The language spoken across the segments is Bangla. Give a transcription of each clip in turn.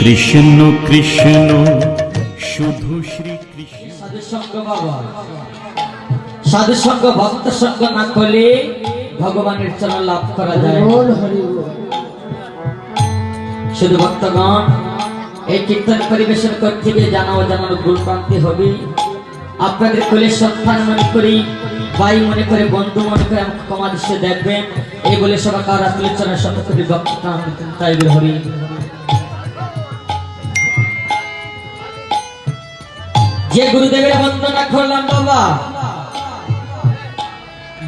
কৃষ্ণ কৃষ্ণ শুধু শ্রী কৃষ্ণ। সাধুসঙ্গ বাবা সাধুসঙ্গ ভক্ত সঙ্গ না করলে ভগবানের চরণ লাভ করা যায় শুধু ভক্তগণ এই কীর্তন পরিবেশন করতে গিয়ে জানা ও জানানো ভুল প্রান্তি হবে। আপনাদের কোলে সন্তান মনে করি ভাই মনে করে বন্ধু মনে করে আমাকে ক্ষমা দৃশ্যে দেখবেন। এই বলে সবাই কার আসলে চরণ শত কোটি ভক্ত তাই হরি। যে গুরুদেবের বন্দনা করলাম বাবা।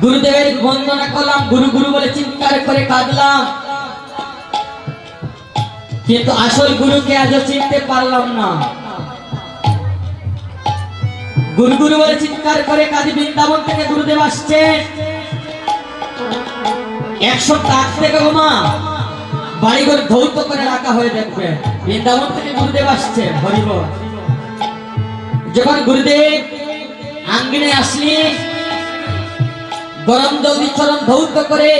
গুরুদেবের বন্দনা করলাম, গুরু গুরু বলে চিৎকার করে কাঁদলাম। কিন্তু আসল গুরুকে আজও চিনতে পারলাম না। গুরু গুরু বলে চিৎকার করে কাজী বৃন্দাবন থেকে গুরুদেব আসছে। এক সপ্তাহ থেকে গোমা বাড়িঘর ধৌত করে রাখা হয়ে দেখবে। বৃন্দাবন থেকে গুরুদেব আসছে, হরিবল। যখন গুরুদেব আঙ্গিনে আসলি গরম জলদি চরণ ধৌত করে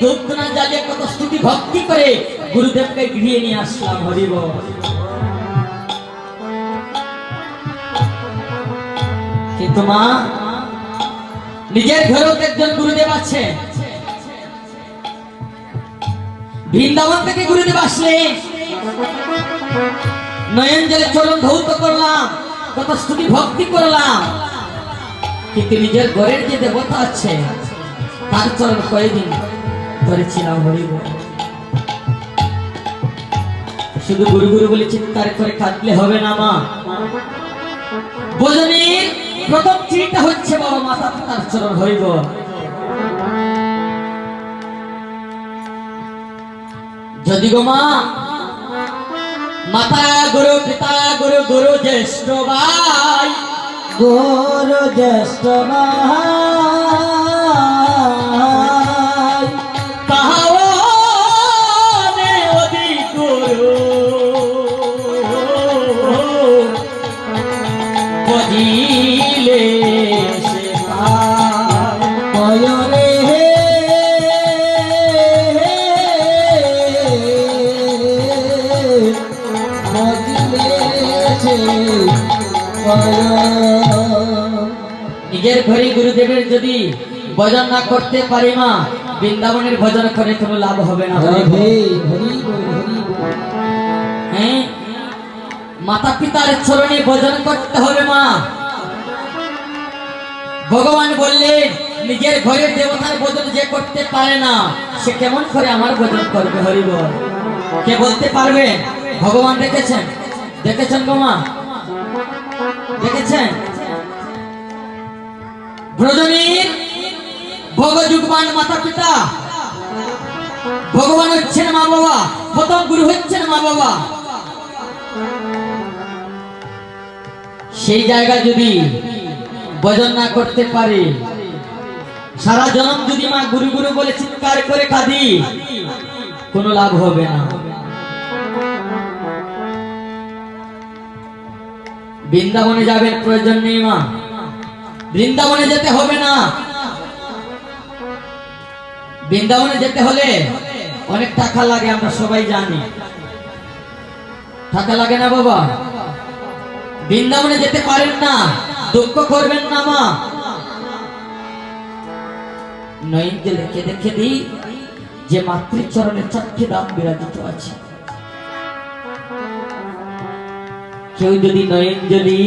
ধূপনা জ্বালিয়ে কত স্তুতি ভক্তি করে, গুরুদেবকে গৃহে নিয়ে আসলাম হরিব কিন্তু মা, নিজের ঘরেও একজন গুরুদেব আছে। বৃন্দাবন থেকে গুরুদেব আসলে নয়ন জলে চরণ ধৌত করলাম। কত স্তুতি ভক্তি করলাম। কিন্তু নিজের ঘরের যে দেবতা আছে, তার চরণ কয়েকদিন ধরেছিলাম হরিব শুধু গুরু গুরু বলে চিৎকার করে কাঁদলে হবে না মা। বোঝনীর প্রথম চিন্তা হচ্ছে, বাবা মাতা পিতার চরণ হরিব যদি গো মা মাতা গুরু পিতা গুরু গুরু জ্যেষ্ঠ ভাই। গুরু জ্যেষ্ঠ ভাই। নিজের ঘরে গুরুদেবের যদি ভজন না করতে পারি মা বৃন্দাবনের ভজন করে কোনো লাভ হবে না। হ্যাঁ? মাতা পিতার চরণে ভজন করতে হবে মা। ভগবান বললেন নিজের ঘরের দেবতার ভজন যে করতে পারে না সে কেমন করে আমার ভজন করবে? হরিব কে বলতে পারবে? ভগবান দেখেছেন? দেখেছেন গো মা? দেখেছেন? ব্রজনীর ভগযুগমান মাতা পিতা ভগবান হচ্ছেন মা বাবা প্রথম গুরু হচ্ছেন মা বাবা সেই জায়গা যদি ভজন না করতে পারে, সারা জনম যদি মা গুরু গুরু বলে চিৎকার করে কাঁদি, কোনো লাভ হবে না। বৃন্দাবনে যাবেন প্রয়োজন নেই, মা। বৃন্দাবনে যেতে হবে না। বৃন্দাবনে যেতে হলে অনেক টাকা লাগে, আমরা সবাই জানি। টাকা লাগে না, বাবা। বৃন্দাবনে যেতে পারেন না, দুঃখ করবেন না, মা। নয়নকে লিখে দেখে দিই যে মাতৃচরণে চারটি দাম বিরাজিত আছে। কেউ যদি নয়নজলি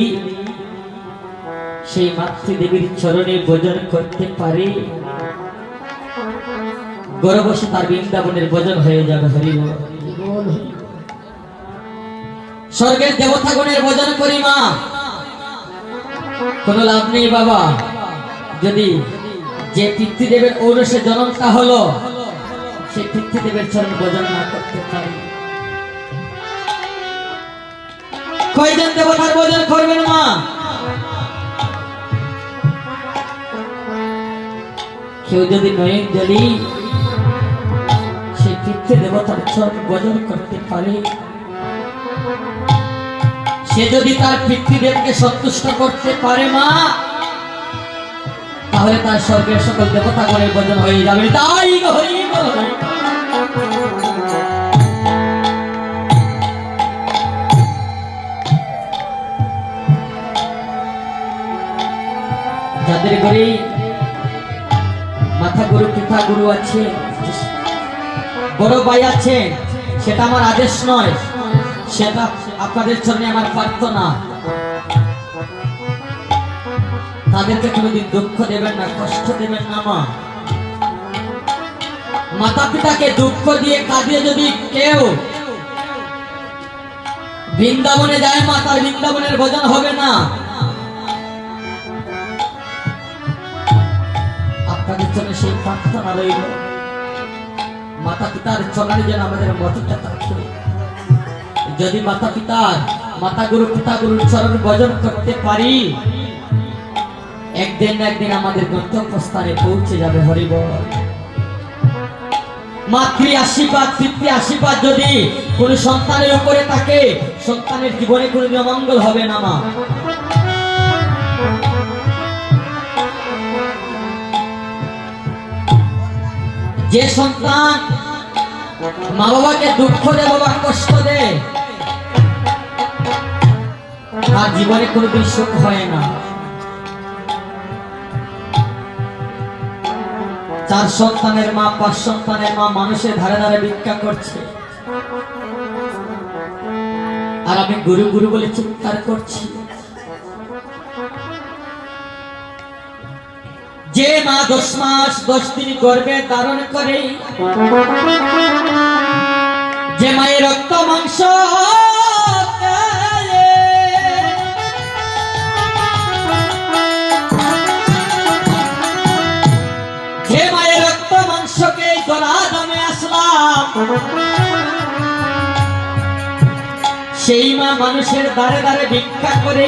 সেই মাতৃদেবীর চরণে ভোজন করতে পারে। গর্বসে তার বৃন্দাবনের ভোজন হয়ে যাবে হরিব স্বর্গের দেবতাগণের ভোজন করি মা। কোনো লাভ নেই বাবা। যদি যে পিতৃদেবের ঔরসে জন্মটা হলো সেই পিতৃদেবের চরণ ভোজন না করতে পারি। কয়জন দেবতার ভোজন করবেন মা কেউ যদি নয়ন জলি সেই পিতৃ দেবতার চরণ ভোজন করতে পারে। সে যদি তার পিতৃদেবকে সন্তুষ্ট করতে পারে মা, তাহলে তার স্বর্গের সকল দেবতা করে ভোজন হয়ে যাবে। তাই হরি যাদের মাথা গুরু পিতা গুরু আছে। বড় ভাই আছে, সেটা আমার আদেশ নয়। সেটা আপনাদের চরণে আমার প্রার্থনা। তাদেরকে কোনোদিন দুঃখ দেবেন না, কষ্ট দেবেন না, মা। মাতা পিতাকে দুঃখ দিয়ে কাঁদিয়ে যদি কেউ বৃন্দাবনে যায়, মা, তার বৃন্দাবনের ভোজন হবে না। জন্য সেই প্রার্থনা রইল। মাতা পিতার চলার যেন আমাদের মতিটা থাকে যদি মাতা পিতার, মাতা গুরু, পিতা গুরুর চরণ ভজন করতে পারি, একদিন একদিন আমাদের গন্তব্য স্থানে পৌঁছে যাবে হরিবল। মাতৃ আশীর্বাদ পিতৃ আশীর্বাদ যদি কোন সন্তানের উপরে থাকে, সন্তানের জীবনে কোনো অমঙ্গল হবে না, মা। যে সন্তান মা বাবাকে দুঃখ দেয় বাবা, কষ্ট দেয় তার জীবনে কোনোদিন সুখ হয় না। চার সন্তানের মা, পাঁচ সন্তানের মা মানুষের ধারে ধারে ভিক্ষা করছে। আর আমি গুরু গুরু বলে চিৎকার করছি। যে মা দশ মাস দশ দিন গর্বে ধারণ করে, যে মায়ের রক্ত মাংস সেই মা মানুষের দ্বারে দ্বারে ভিক্ষা করে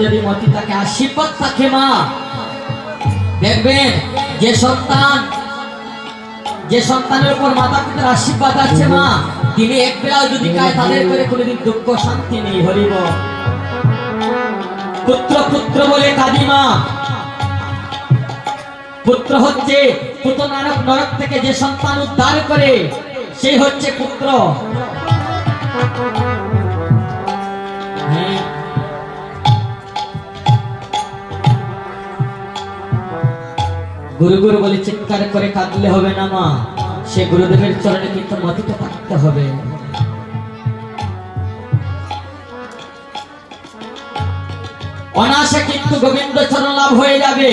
যদি মতি তাকে আশীর্বাদ থাকে মা। দেখবেন, যে সন্তান, যে সন্তানের উপর মাতা পিতার আশীর্বাদ আছে মা, তিনি এক বেলাও যদি খায়, তাদের করে কোনোদিন দুঃখ শান্তি নেই, হরিব। পুত্র পুত্র বলে কাদিমা পুত্র হচ্ছে পুত্র নারক নরক থেকে যে সন্তান উদ্ধার করে, সেই হচ্ছে পুত্র। গুরু গুরু বলে চিৎকার করে কাঁদলে হবে না মা। সে গুরুদেবের চরণে কিন্তু মতিতে থাকতে হবে। অনাসে কিন্তু গোবিন্দ চরণ লাভ হয়ে যাবে।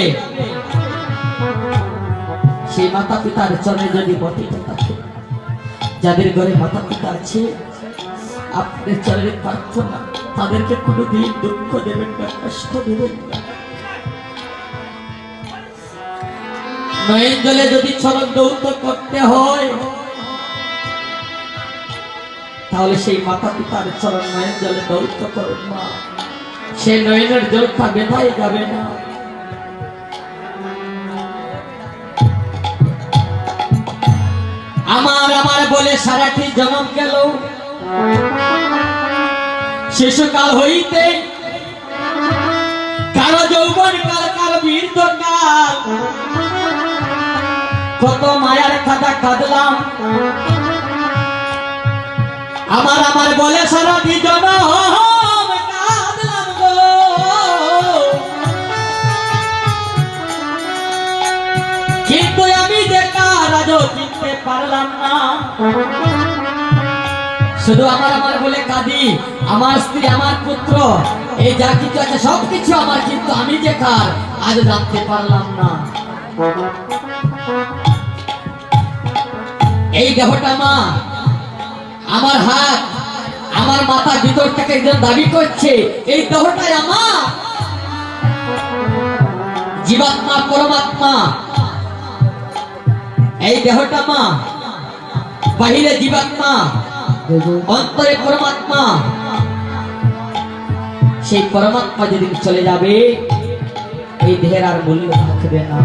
সেই মাতা পিতার চরণে যদি মতিতে থাকে, যাদের ঘরে মাতা পিতা আছে, আপনাদের চরণে প্রার্থনা, তাদেরকে কোনোদিন দুঃখ দেবেন না, কষ্ট দেবেন না। নয়ন জলে যদি চরণ দৌত করতে হয়, তাহলে সেই মাতা পিতার চরণ নয়ন জলে দৌত করুন মা। সে নয়নের জলটা বেথায় যাবে না। আমার আমার বলে সারাটি জনম গেল। শিশুকাল হইতে কাঁদলাম। আমার আমার বলে কাঁদলাম গো। কিন্তু আমি যে কার আজও চিনতে পারলাম না। শুধু আমার আমার বলে, কাঁদি, আমার স্ত্রী, আমার পুত্র, এই যা কিছু আছে, সব কিছু আমার, কিন্তু আমি যে কার, আজ জানতে পারলাম না। এই দেহটা মা, আমার হাত, আমার মাথা ভিতর থেকে একজন দাবি করছে, এই দেহটাই আমার। জীবাত্মা, পরমাত্মা, এই দেহটা মা, বাহিরে জীবাত্মা, অন্তরে পরমাত্মা। সেই পরমাত্মা যেদিন চলে যাবে, এই দেহের আর মূল্য থাকবে না।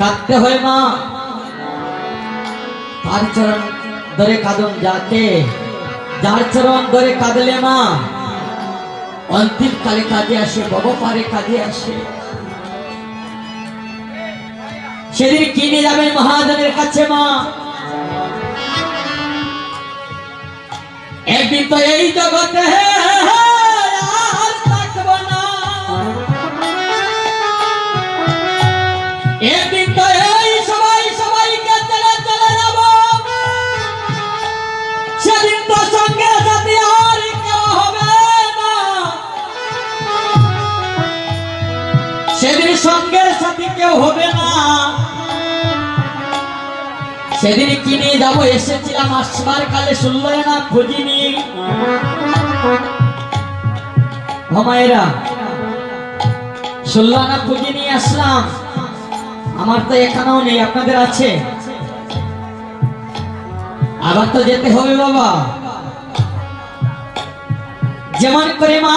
কাঁদতে হয় মা। তার চরণ ধরে কাঁদন যাকে যার চরণ ধরে কাঁদলে মা, অন্তিম কালে কাঁদে আসে পারে কাজে আসে। সেদিন কিনে যাবেন মহাজনের কাছে মা। একদিন তো এই জগতে আর সেদিন কিনে যাব? এসেছিলাম আসবার কালে, শুনলো না খুঁজিনি। না নিয়ে আসলাম। আমার তো এখানেও নেই, আপনাদের আছে। আবার তো যেতে হবে বাবা। যেমন করে মা,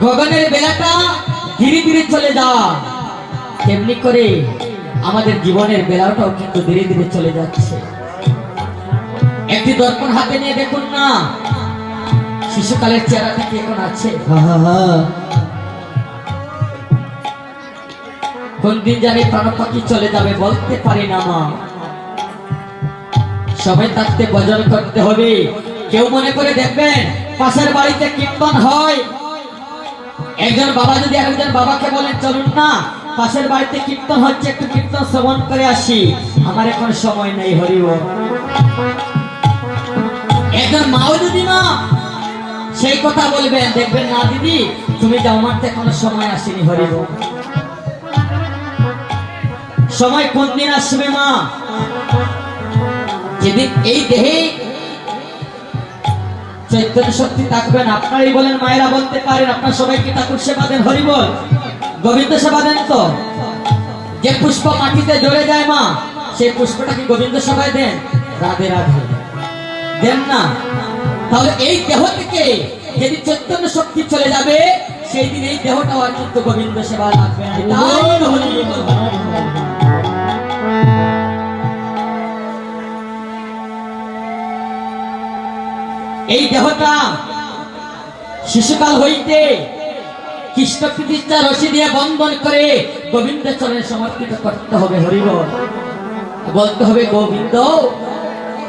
গগনের বেলাটা ধীরে ধীরে চলে যাওয়া তেমনি করে আমাদের জীবনের বেলাটাও কিন্তু ধীরে ধীরে চলে যাচ্ছে। একটি দর্পণ হাতে নিয়ে দেখুন না। শিশুকালের চেহারাটা কি এখন আছে। কোন দিন জানি প্রাণ পাখি চলে যাবে বলতে পারি না মা। সবাই থাকতে ভজন করতে হবে। কেউ মনে করে দেখবেন পাশের বাড়িতে কীর্তন হয়। একজন বাবা যদি আরেকজন বাবাকে বলেন চলুন না। পাশের বাড়িতে কীর্তন হচ্ছে, একটু কীর্তন শ্রবণ করে আসি। আমার এখন সময় নেই হরিব একজন মাও যদি না সেই কথা বলবেন, দেখবেন না দিদি, তুমি যাও, আমার তো এখনও সময় আসেনি হরিব সময় কোন দিন আসবে মা? যেদিন এই দেহে চৈতন্য শক্তি থাকবেন আপনারই বলেন, মায়েরা বলতে পারেন, আপনার সবাইকে ঠাকুর সেবা দেন, হরি বল। গোবিন্দ সেবা দেন তো? যে পুষ্প মাটিতে জড়ে যায় মা সেই পুষ্পটা কি গোবিন্দ সেবায় দেন? রাধে রাধে। দেন না। তাহলে এই দেহ থেকে যেদিন চৈতন্য শক্তি চলে যাবে সেই দিন এই দেহটাও আর কিন্তু গোবিন্দ সেবা লাগবে। এই দেহটা শিশুকাল হইতে কৃষ্ণ রশি দিয়ে বন্ধন করে গোবিন্দ চরণে সমর্পিত করতে হবে হরিবল। বলতে হবে গোবিন্দ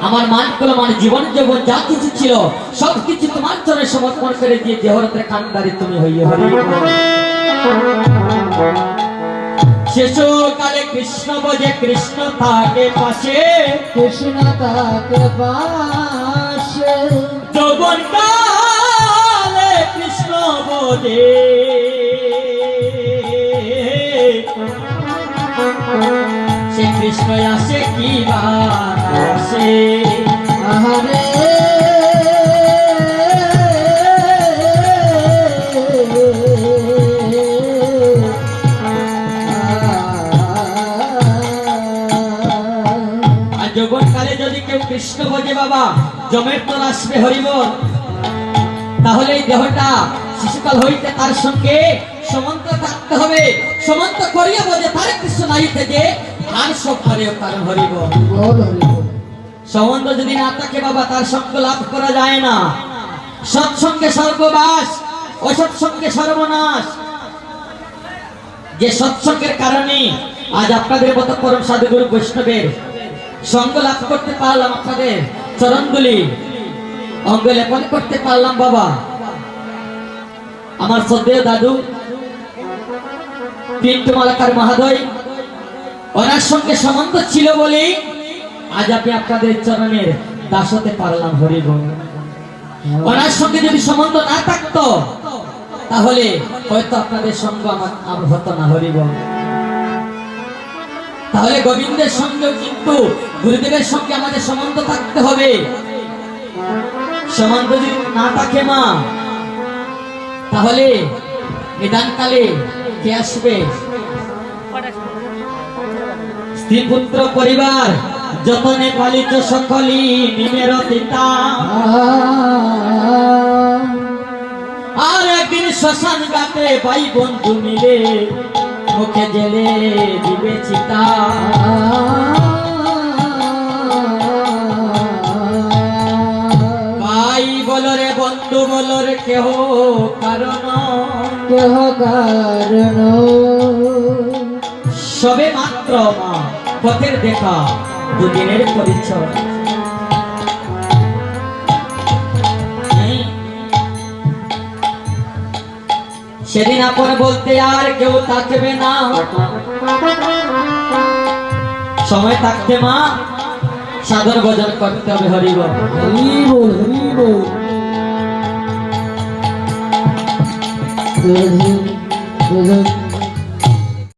আমার মান করল মানে জীবন জীবন যা কিছু ছিল সব কিছু তোমার চরণে সমর্পণ করে দিয়ে দেহরতে কান্দারি তুমি হইয়ে হরি শিশুকালে কৃষ্ণ বোঝে কৃষ্ণ থাকে পাশে। কৃষ্ণ তাকে পাশে। যৌবন কালে কৃষ্ণ বোধে সে কৃষ্ণ আসে কি আসে? আহারে। যদি কেউ কৃষ্ণ বোঝে বাবা জমের তোর আসবে হরিবল। তাহলে এই দেহটা শিশুকাল হইতে তার সঙ্গে সমন্ত থাকতে হবে। সমন্ত করিয়া বোঝে তার যদি না থাকে বাবা, তার সঙ্গ লাভ করা যায় না। সৎসঙ্গে সর্ববাস অসৎসঙ্গে সর্বনাশ। যে সৎসঙ্গের কারণে আজ আপনাদের মতো পরম সাধুগুরু বৈষ্ণবের সঙ্গ লাভ করতে পারলাম আপনাদের চরণগুলি। অঙ্গ লেপন করতে পারলাম বাবা। আমার শ্রদ্ধেয় দাদু, পিন্টু মালাকার মহাদয় ওনার সঙ্গে সম্বন্ধ ছিল বলেই আজ আমি আপনাদের চরণের দাস হতে পারলাম হরিব ওনার সঙ্গে যদি সম্বন্ধ না থাকতো, তাহলে হয়তো আপনাদের সঙ্গ আমার হতো না হরিব তাহলে গোবিন্দের সঙ্গেও কিন্তু গুরুদেবের সঙ্গে আমাদের সম্বন্ধ থাকতে হবে। সম্বন্ধ যদি না থাকে মা, তাহলে নিদানকালে কে আসবে? স্ত্রী পুত্র পরিবার, যতনে পালিত সকলি নিমের পিতা। আর একদিন শ্মশান ঘাটে ভাই বন্ধু মিলে মুখে জেলে দিবে চিতা। ভাই বলো রে বন্ধু, বলো রে কেহ কারণ? কেহ কারণ? সবে মাত্র মা, পথের দেখা, দুদিনের পরিচয়। সেদিন আপন বলতে আর কেউ থাকবে না। সময় থাকতে মা সাদর ভজন করতে হবে হরিব। হরি বল হরি বল দুধ দুধ